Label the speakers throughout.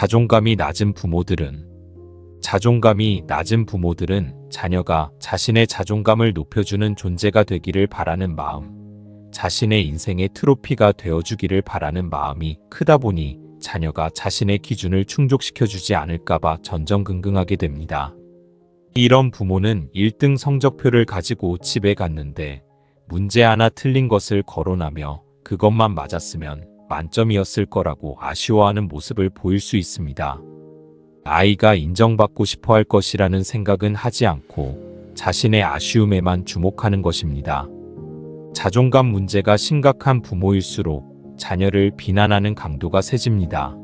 Speaker 1: 자존감이 낮은 부모들은 자존감이 낮은 부모들은 자녀가 자신의 자존감을 높여주는 존재가 되기를 바라는 마음, 자신의 인생의 트로피가 되어주기를 바라는 마음이 크다 보니 자녀가 자신의 기준을 충족시켜주지 않을까봐 전전긍긍하게 됩니다. 이런 부모는 1등 성적표를 가지고 집에 갔는데 문제 하나 틀린 것을 거론하며 그것만 맞았으면 만점이었을 거라고 아쉬워하는 모습을 보일 수 있습니다. 아이가 인정받고 싶어 할 것이라는 생각은 하지 않고 자신의 아쉬움에만 주목하는 것입니다. 자존감 문제가 심각한 부모일수록 자녀를 비난하는 강도가 세집니다.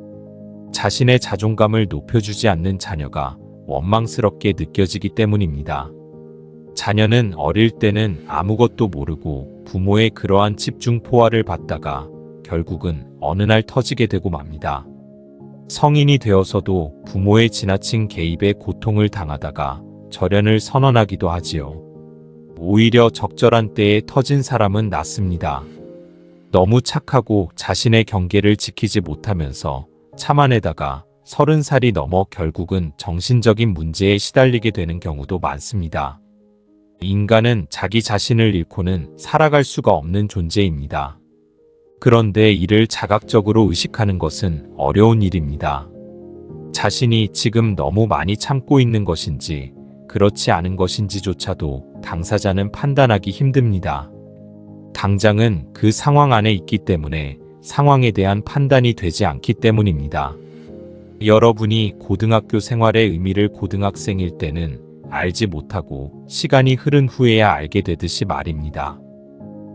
Speaker 1: 자신의 자존감을 높여주지 않는 자녀가 원망스럽게 느껴지기 때문입니다. 자녀는 어릴 때는 아무것도 모르고 부모의 그러한 집중 포화를 받다가 결국은 어느 날 터지게 되고 맙니다. 성인이 되어서도 부모의 지나친 개입에 고통을 당하다가 절연을 선언하기도 하지요. 오히려 적절한 때에 터진 사람은 낫습니다. 너무 착하고 자신의 경계를 지키지 못하면서 참아내다가 서른 살이 넘어 결국은 정신적인 문제에 시달리게 되는 경우도 많습니다. 인간은 자기 자신을 잃고는 살아갈 수가 없는 존재입니다. 그런데 이를 자각적으로 의식하는 것은 어려운 일입니다. 자신이 지금 너무 많이 참고 있는 것인지 그렇지 않은 것인지조차도 당사자는 판단하기 힘듭니다. 당장은 그 상황 안에 있기 때문에 상황에 대한 판단이 되지 않기 때문입니다. 여러분이 고등학교 생활의 의미를 고등학생일 때는 알지 못하고 시간이 흐른 후에야 알게 되듯이 말입니다.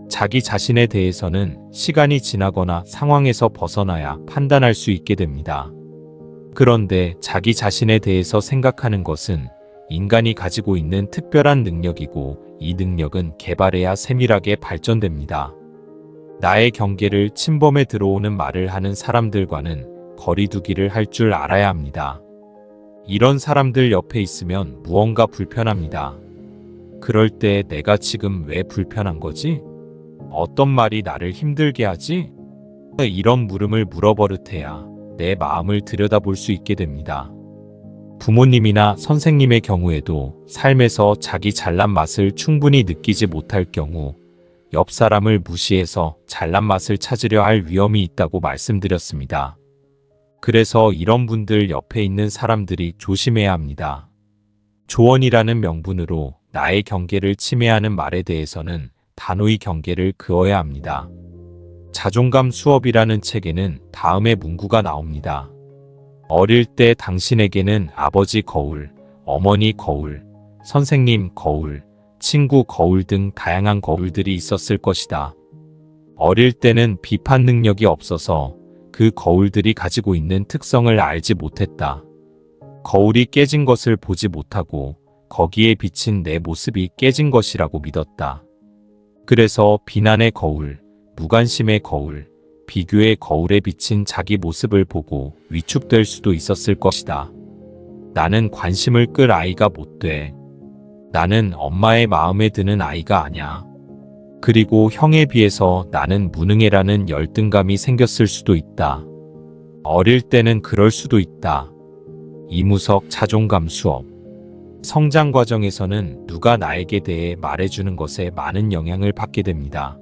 Speaker 1: 자기 자신에 대해서는 시간이 지나거나 상황에서 벗어나야 판단할 수 있게 됩니다. 그런데 자기 자신에 대해서 생각하는 것은 인간이 가지고 있는 특별한 능력이고 이 능력은 개발해야 세밀하게 발전됩니다. 나의 경계를 침범해 들어오는 말을 하는 사람들과는 거리두기를 할 줄 알아야 합니다. 이런 사람들 옆에 있으면 무언가 불편합니다. 그럴 때 내가 지금 왜 불편한 거지? 어떤 말이 나를 힘들게 하지? 이런 물음을 물어버릇해야 내 마음을 들여다볼 수 있게 됩니다. 부모님이나 선생님의 경우에도 삶에서 자기 잘난 맛을 충분히 느끼지 못할 경우 옆 사람을 무시해서 잘난 맛을 찾으려 할 위험이 있다고 말씀드렸습니다. 그래서 이런 분들 옆에 있는 사람들이 조심해야 합니다. 조언이라는 명분으로 나의 경계를 침해하는 말에 대해서는 단호히 경계를 그어야 합니다. 자존감 수업이라는 책에는 다음의 문구가 나옵니다. 어릴 때 당신에게는 아버지 거울, 어머니 거울, 선생님 거울, 친구 거울 등 다양한 거울들이 있었을 것이다. 어릴 때는 비판 능력이 없어서 그 거울들이 가지고 있는 특성을 알지 못했다. 거울이 깨진 것을 보지 못하고 거기에 비친 내 모습이 깨진 것이라고 믿었다. 그래서 비난의 거울, 무관심의 거울, 비교의 거울에 비친 자기 모습을 보고 위축될 수도 있었을 것이다. 나는 관심을 끌 아이가 못 돼. 나는 엄마의 마음에 드는 아이가 아냐. 그리고 형에 비해서 나는 무능해라는 열등감이 생겼을 수도 있다. 어릴 때는 그럴 수도 있다. 이무석 자존감 수업. 성장 과정에서는 누가 나에게 대해 말해주는 것에 많은 영향을 받게 됩니다.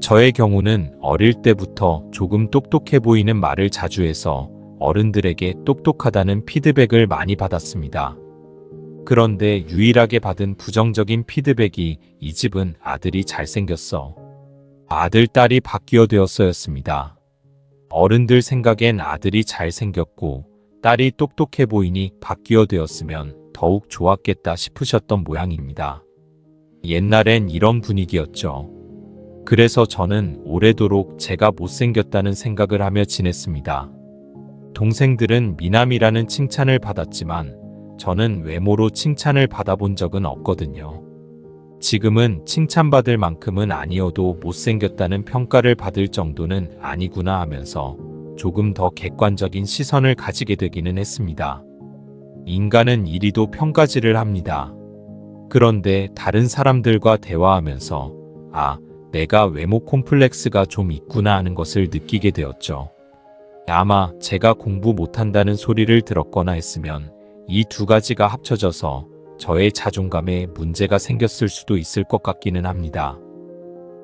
Speaker 1: 저의 경우는 어릴 때부터 조금 똑똑해 보이는 말을 자주 해서 어른들에게 똑똑하다는 피드백을 많이 받았습니다. 그런데 유일하게 받은 부정적인 피드백이 이 집은 아들이 잘생겼어. 아들, 딸이 바뀌어 되었어였습니다. 어른들 생각엔 아들이 잘생겼고 딸이 똑똑해 보이니 바뀌어 되었으면 더욱 좋았겠다 싶으셨던 모양입니다. 옛날엔 이런 분위기였죠. 그래서 저는 오래도록 제가 못생겼다는 생각을 하며 지냈습니다. 동생들은 미남이라는 칭찬을 받았지만 저는 외모로 칭찬을 받아본 적은 없거든요. 지금은 칭찬받을 만큼은 아니어도 못생겼다는 평가를 받을 정도는 아니구나 하면서 조금 더 객관적인 시선을 가지게 되기는 했습니다. 인간은 이리도 평가질을 합니다. 그런데 다른 사람들과 대화하면서 아, 내가 외모 콤플렉스가 좀 있구나 하는 것을 느끼게 되었죠. 아마 제가 공부 못한다는 소리를 들었거나 했으면 이 두 가지가 합쳐져서 저의 자존감에 문제가 생겼을 수도 있을 것 같기는 합니다.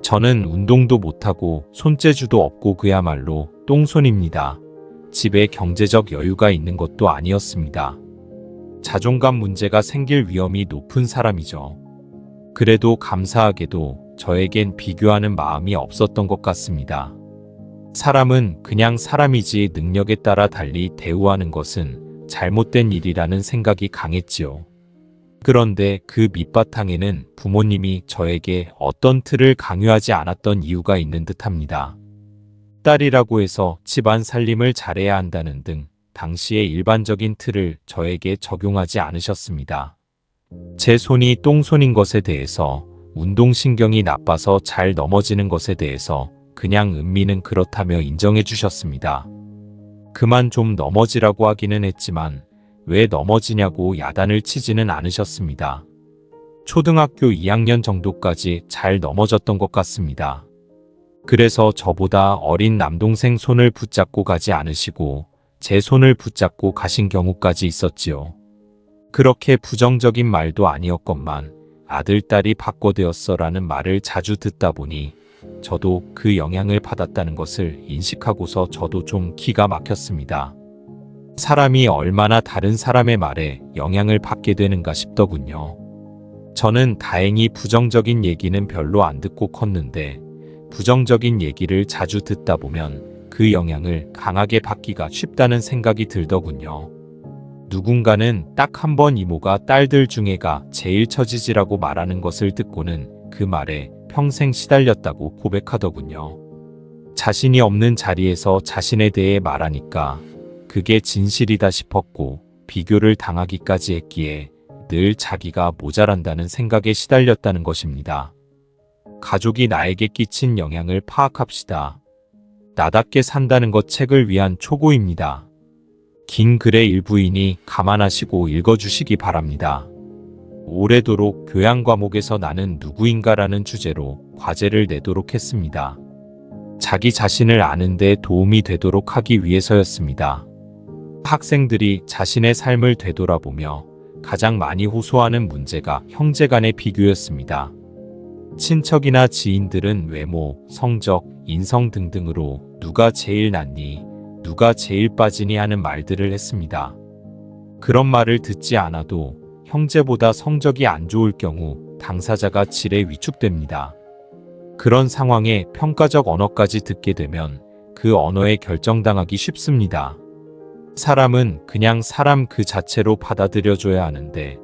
Speaker 1: 저는 운동도 못하고 손재주도 없고 그야말로 똥손입니다. 집에 경제적 여유가 있는 것도 아니었습니다. 자존감 문제가 생길 위험이 높은 사람이죠. 그래도 감사하게도 저에겐 비교하는 마음이 없었던 것 같습니다. 사람은 그냥 사람이지 능력에 따라 달리 대우하는 것은 잘못된 일이라는 생각이 강했지요. 그런데 그 밑바탕에는 부모님이 저에게 어떤 틀을 강요하지 않았던 이유가 있는 듯 합니다. 딸이라고 해서 집안 살림을 잘해야 한다는 등 당시의 일반적인 틀을 저에게 적용하지 않으셨습니다. 제 손이 똥손인 것에 대해서 운동신경이 나빠서 잘 넘어지는 것에 대해서 그냥 은미는 그렇다며 인정해 주셨습니다. 그만 좀 넘어지라고 하기는 했지만 왜 넘어지냐고 야단을 치지는 않으셨습니다. 초등학교 2학년 정도까지 잘 넘어졌던 것 같습니다. 그래서 저보다 어린 남동생 손을 붙잡고 가지 않으시고 제 손을 붙잡고 가신 경우까지 있었지요. 그렇게 부정적인 말도 아니었건만 아들, 딸이 바꿔되었어라는 말을 자주 듣다 보니 저도 그 영향을 받았다는 것을 인식하고서 저도 좀 기가 막혔습니다. 사람이 얼마나 다른 사람의 말에 영향을 받게 되는가 싶더군요. 저는 다행히 부정적인 얘기는 별로 안 듣고 컸는데 부정적인 얘기를 자주 듣다 보면 그 영향을 강하게 받기가 쉽다는 생각이 들더군요. 누군가는 딱 한 번 이모가 딸들 중에가 제일 처지지라고 말하는 것을 듣고는 그 말에 평생 시달렸다고 고백하더군요. 자신이 없는 자리에서 자신에 대해 말하니까 그게 진실이다 싶었고 비교를 당하기까지 했기에 늘 자기가 모자란다는 생각에 시달렸다는 것입니다. 가족이 나에게 끼친 영향을 파악합시다. 나답게 산다는 것 책을 위한 초고입니다. 긴 글의 일부이니 감안하시고 읽어주시기 바랍니다. 오래도록 교양 과목에서 나는 누구인가라는 주제로 과제를 내도록 했습니다. 자기 자신을 아는데 도움이 되도록 하기 위해서였습니다. 학생들이 자신의 삶을 되돌아보며 가장 많이 호소하는 문제가 형제 간의 비교였습니다. 친척이나 지인들은 외모, 성적, 인성 등등으로 누가 제일 낫니, 누가 제일 빠지니 하는 말들을 했습니다. 그런 말을 듣지 않아도 형제보다 성적이 안 좋을 경우 당사자가 질에 위축됩니다. 그런 상황에 평가적 언어까지 듣게 되면 그 언어에 결정당하기 쉽습니다. 사람은 그냥 사람 그 자체로 받아들여줘야 하는데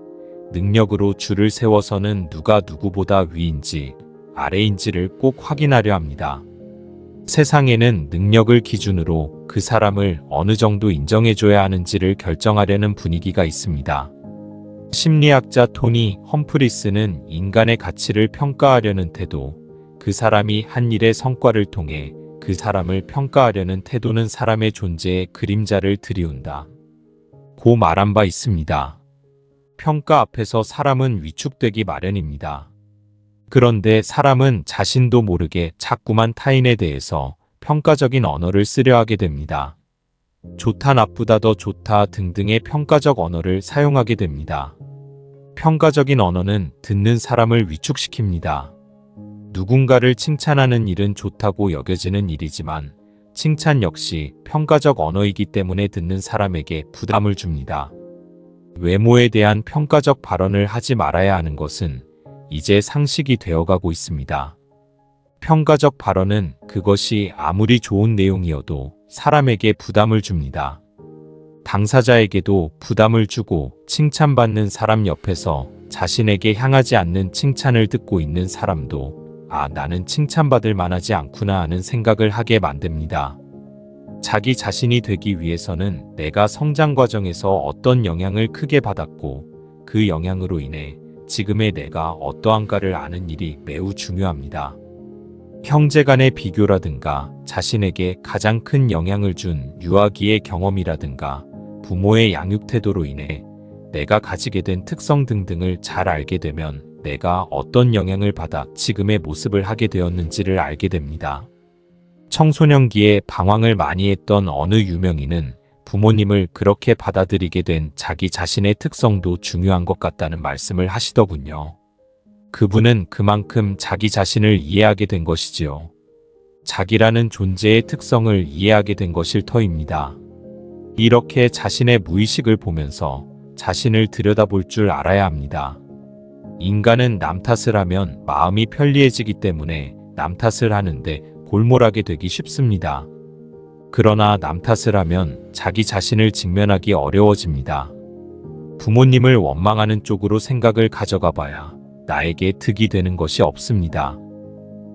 Speaker 1: 능력으로 줄을 세워서는 누가 누구보다 위인지 아래인지를 꼭 확인하려 합니다. 세상에는 능력을 기준으로 그 사람을 어느 정도 인정해줘야 하는지를 결정하려는 분위기가 있습니다. 심리학자 토니 험프리스는 인간의 가치를 평가하려는 태도, 그 사람이 한 일의 성과를 통해 그 사람을 평가하려는 태도는 사람의 존재에 그림자를 들이운다. 고 말한 바 있습니다. 평가 앞에서 사람은 위축되기 마련입니다. 그런데 사람은 자신도 모르게 자꾸만 타인에 대해서 평가적인 언어를 쓰려 하게 됩니다. 좋다, 나쁘다, 더 좋다 등등의 평가적 언어를 사용하게 됩니다. 평가적인 언어는 듣는 사람을 위축시킵니다. 누군가를 칭찬하는 일은 좋다고 여겨지는 일이지만 칭찬 역시 평가적 언어이기 때문에 듣는 사람에게 부담을 줍니다. 외모에 대한 평가적 발언을 하지 말아야 하는 것은 이제 상식이 되어가고 있습니다. 평가적 발언은 그것이 아무리 좋은 내용이어도 사람에게 부담을 줍니다. 당사자에게도 부담을 주고 칭찬받는 사람 옆에서 자신에게 향하지 않는 칭찬을 듣고 있는 사람도 아, 나는 칭찬받을 만하지 않구나 하는 생각을 하게 만듭니다. 자기 자신이 되기 위해서는 내가 성장 과정에서 어떤 영향을 크게 받았고 그 영향으로 인해 지금의 내가 어떠한가를 아는 일이 매우 중요합니다. 형제 간의 비교라든가 자신에게 가장 큰 영향을 준 유아기의 경험이라든가 부모의 양육 태도로 인해 내가 가지게 된 특성 등등을 잘 알게 되면 내가 어떤 영향을 받아 지금의 모습을 하게 되었는지를 알게 됩니다. 청소년기에 방황을 많이 했던 어느 유명인은 부모님을 그렇게 받아들이게 된 자기 자신의 특성도 중요한 것 같다는 말씀을 하시더군요. 그분은 그만큼 자기 자신을 이해하게 된 것이지요. 자기라는 존재의 특성을 이해하게 된 것일 터입니다. 이렇게 자신의 무의식을 보면서 자신을 들여다볼 줄 알아야 합니다. 인간은 남 탓을 하면 마음이 편리해지기 때문에 남 탓을 하는데 골몰하게 되기 쉽습니다. 그러나 남 탓을 하면 자기 자신을 직면하기 어려워집니다. 부모님을 원망하는 쪽으로 생각을 가져가 봐야 나에게 득이 되는 것이 없습니다.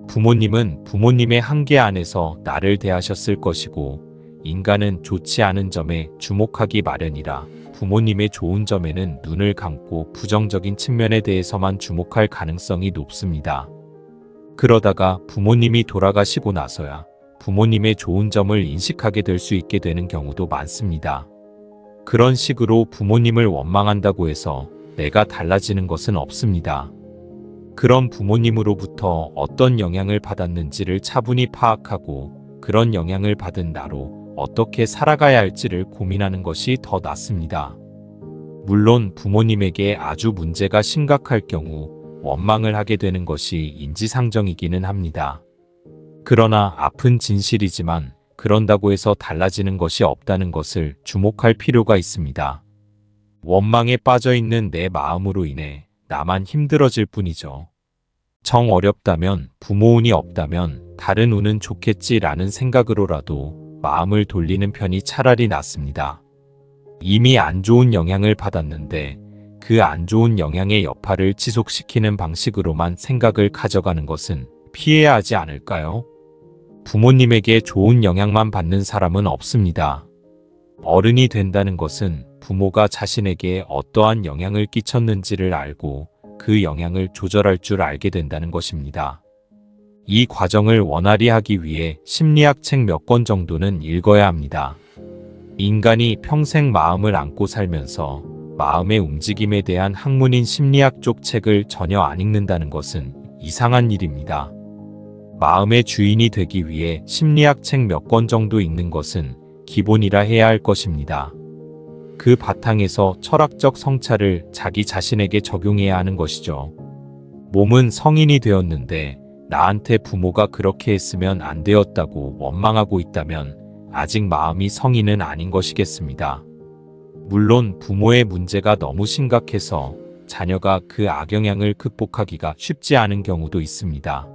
Speaker 1: 부모님은 부모님의 한계 안에서 나를 대하셨을 것이고 인간은 좋지 않은 점에 주목하기 마련이라 부모님의 좋은 점에는 눈을 감고 부정적인 측면에 대해서만 주목할 가능성이 높습니다. 그러다가 부모님이 돌아가시고 나서야 부모님의 좋은 점을 인식하게 될 수 있게 되는 경우도 많습니다. 그런 식으로 부모님을 원망한다고 해서 내가 달라지는 것은 없습니다. 그런 부모님으로부터 어떤 영향을 받았는지를 차분히 파악하고 그런 영향을 받은 나로 어떻게 살아가야 할지를 고민하는 것이 더 낫습니다. 물론 부모님에게 아주 문제가 심각할 경우 원망을 하게 되는 것이 인지상정이기는 합니다. 그러나 아픈 진실이지만 그런다고 해서 달라지는 것이 없다는 것을 주목할 필요가 있습니다. 원망에 빠져 있는 내 마음으로 인해 나만 힘들어질 뿐이죠. 정 어렵다면 부모 운이 없다면 다른 운은 좋겠지라는 생각으로라도 마음을 돌리는 편이 차라리 낫습니다. 이미 안 좋은 영향을 받았는데 그 안 좋은 영향의 여파를 지속시키는 방식으로만 생각을 가져가는 것은 피해야 하지 않을까요? 부모님에게 좋은 영향만 받는 사람은 없습니다. 어른이 된다는 것은 부모가 자신에게 어떠한 영향을 끼쳤는지를 알고 그 영향을 조절할 줄 알게 된다는 것입니다. 이 과정을 원활히 하기 위해 심리학 책 몇 권 정도는 읽어야 합니다. 인간이 평생 마음을 안고 살면서 마음의 움직임에 대한 학문인 심리학 쪽 책을 전혀 안 읽는다는 것은 이상한 일입니다. 마음의 주인이 되기 위해 심리학 책 몇 권 정도 읽는 것은 기본이라 해야 할 것입니다. 그 바탕에서 철학적 성찰을 자기 자신에게 적용해야 하는 것이죠. 몸은 성인이 되었는데 나한테 부모가 그렇게 했으면 안 되었다고 원망하고 있다면 아직 마음이 성인은 아닌 것이겠습니다. 물론 부모의 문제가 너무 심각해서 자녀가 그 악영향을 극복하기가 쉽지 않은 경우도 있습니다.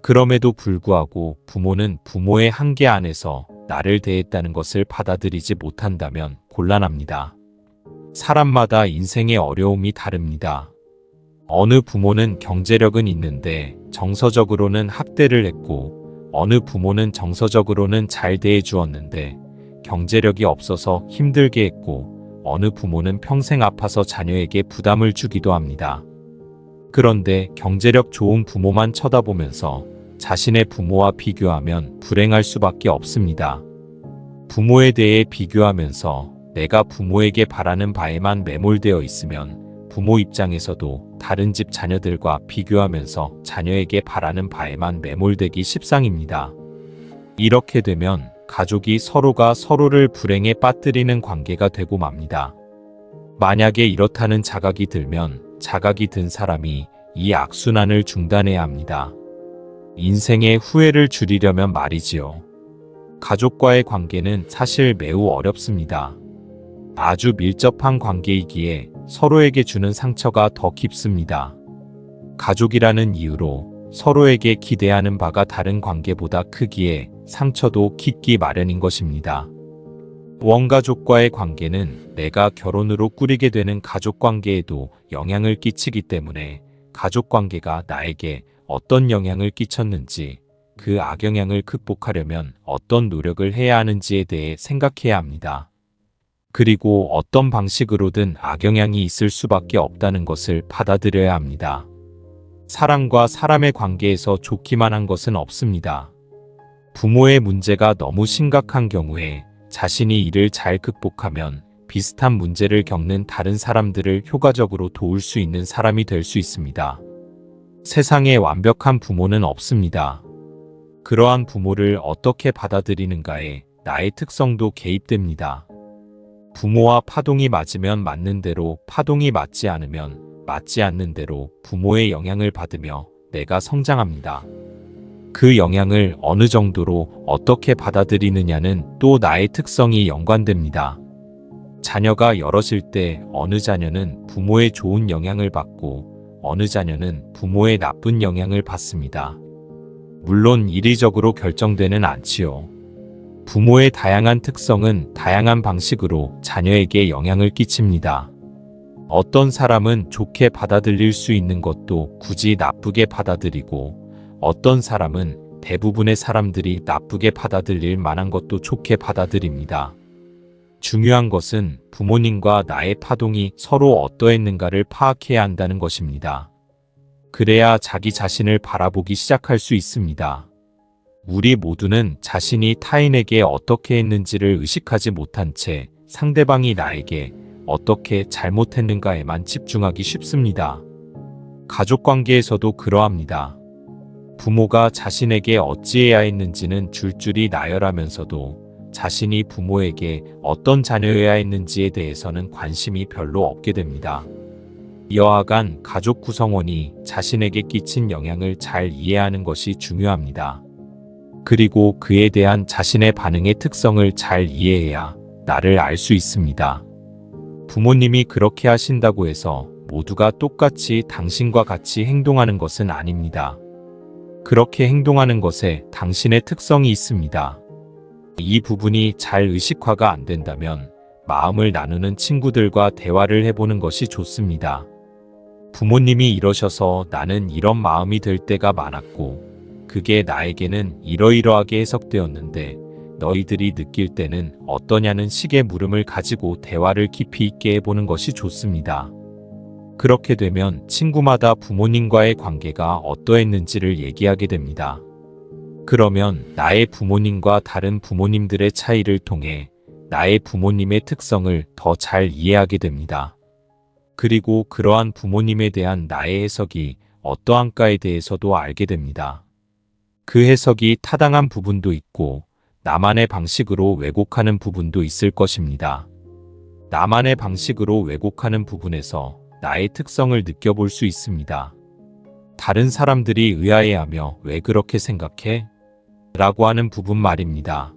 Speaker 1: 그럼에도 불구하고 부모는 부모의 한계 안에서 나를 대했다는 것을 받아들이지 못한다면 곤란합니다. 사람마다 인생의 어려움이 다릅니다. 어느 부모는 경제력은 있는데 정서적으로는 학대를 했고 어느 부모는 정서적으로는 잘 대해 주었는데 경제력이 없어서 힘들게 했고 어느 부모는 평생 아파서 자녀에게 부담을 주기도 합니다. 그런데 경제력 좋은 부모만 쳐다보면서 자신의 부모와 비교하면 불행할 수밖에 없습니다. 부모에 대해 비교하면서 내가 부모에게 바라는 바에만 매몰되어 있으면 부모 입장에서도 다른 집 자녀들과 비교하면서 자녀에게 바라는 바에만 매몰되기 십상입니다. 이렇게 되면 가족이 서로가 서로를 불행에 빠뜨리는 관계가 되고 맙니다. 만약에 이렇다는 자각이 들면 자각이 든 사람이 이 악순환을 중단해야 합니다. 인생의 후회를 줄이려면 말이지요. 가족과의 관계는 사실 매우 어렵습니다. 아주 밀접한 관계이기에 서로에게 주는 상처가 더 깊습니다. 가족이라는 이유로 서로에게 기대하는 바가 다른 관계보다 크기에 상처도 깊기 마련인 것입니다. 원가족과의 관계는 내가 결혼으로 꾸리게 되는 가족 관계에도 영향을 끼치기 때문에 가족 관계가 나에게 어떤 영향을 끼쳤는지 그 악영향을 극복하려면 어떤 노력을 해야 하는지에 대해 생각해야 합니다. 그리고 어떤 방식으로든 악영향이 있을 수밖에 없다는 것을 받아들여야 합니다. 사람과 사람의 관계에서 좋기만 한 것은 없습니다. 부모의 문제가 너무 심각한 경우에 자신이 이를 잘 극복하면 비슷한 문제를 겪는 다른 사람들을 효과적으로 도울 수 있는 사람이 될 수 있습니다. 세상에 완벽한 부모는 없습니다. 그러한 부모를 어떻게 받아들이는가에 나의 특성도 개입됩니다. 부모와 파동이 맞으면 맞는 대로, 파동이 맞지 않으면 맞지 않는 대로 부모의 영향을 받으며 내가 성장합니다. 그 영향을 어느 정도로 어떻게 받아들이느냐는 또 나의 특성이 연관됩니다. 자녀가 여럿일 때 어느 자녀는 부모의 좋은 영향을 받고 어느 자녀는 부모의 나쁜 영향을 받습니다. 물론 이리적으로 결정되는 않지요. 부모의 다양한 특성은 다양한 방식으로 자녀에게 영향을 끼칩니다. 어떤 사람은 좋게 받아들일 수 있는 것도 굳이 나쁘게 받아들이고 어떤 사람은 대부분의 사람들이 나쁘게 받아들일 만한 것도 좋게 받아들입니다. 중요한 것은 부모님과 나의 파동이 서로 어떠했는가를 파악해야 한다는 것입니다. 그래야 자기 자신을 바라보기 시작할 수 있습니다. 우리 모두는 자신이 타인에게 어떻게 했는지를 의식하지 못한 채 상대방이 나에게 어떻게 잘못했는가에만 집중하기 쉽습니다. 가족 관계에서도 그러합니다. 부모가 자신에게 어찌해야 했는지는 줄줄이 나열하면서도 자신이 부모에게 어떤 자녀여야 했는지에 대해서는 관심이 별로 없게 됩니다. 여하간 가족 구성원이 자신에게 끼친 영향을 잘 이해하는 것이 중요합니다. 그리고 그에 대한 자신의 반응의 특성을 잘 이해해야 나를 알 수 있습니다. 부모님이 그렇게 하신다고 해서 모두가 똑같이 당신과 같이 행동하는 것은 아닙니다. 그렇게 행동하는 것에 당신의 특성이 있습니다. 이 부분이 잘 의식화가 안 된다면 마음을 나누는 친구들과 대화를 해보는 것이 좋습니다. 부모님이 이러셔서 나는 이런 마음이 들 때가 많았고, 그게 나에게는 이러이러하게 해석되었는데, 너희들이 느낄 때는 어떠냐는 식의 물음을 가지고 대화를 깊이 있게 해보는 것이 좋습니다. 그렇게 되면 친구마다 부모님과의 관계가 어떠했는지를 얘기하게 됩니다. 그러면 나의 부모님과 다른 부모님들의 차이를 통해 나의 부모님의 특성을 더 잘 이해하게 됩니다. 그리고 그러한 부모님에 대한 나의 해석이 어떠한가에 대해서도 알게 됩니다. 그 해석이 타당한 부분도 있고 나만의 방식으로 왜곡하는 부분도 있을 것입니다. 나만의 방식으로 왜곡하는 부분에서 나의 특성을 느껴볼 수 있습니다. 다른 사람들이 의아해하며 왜 그렇게 생각해? 라고 하는 부분 말입니다.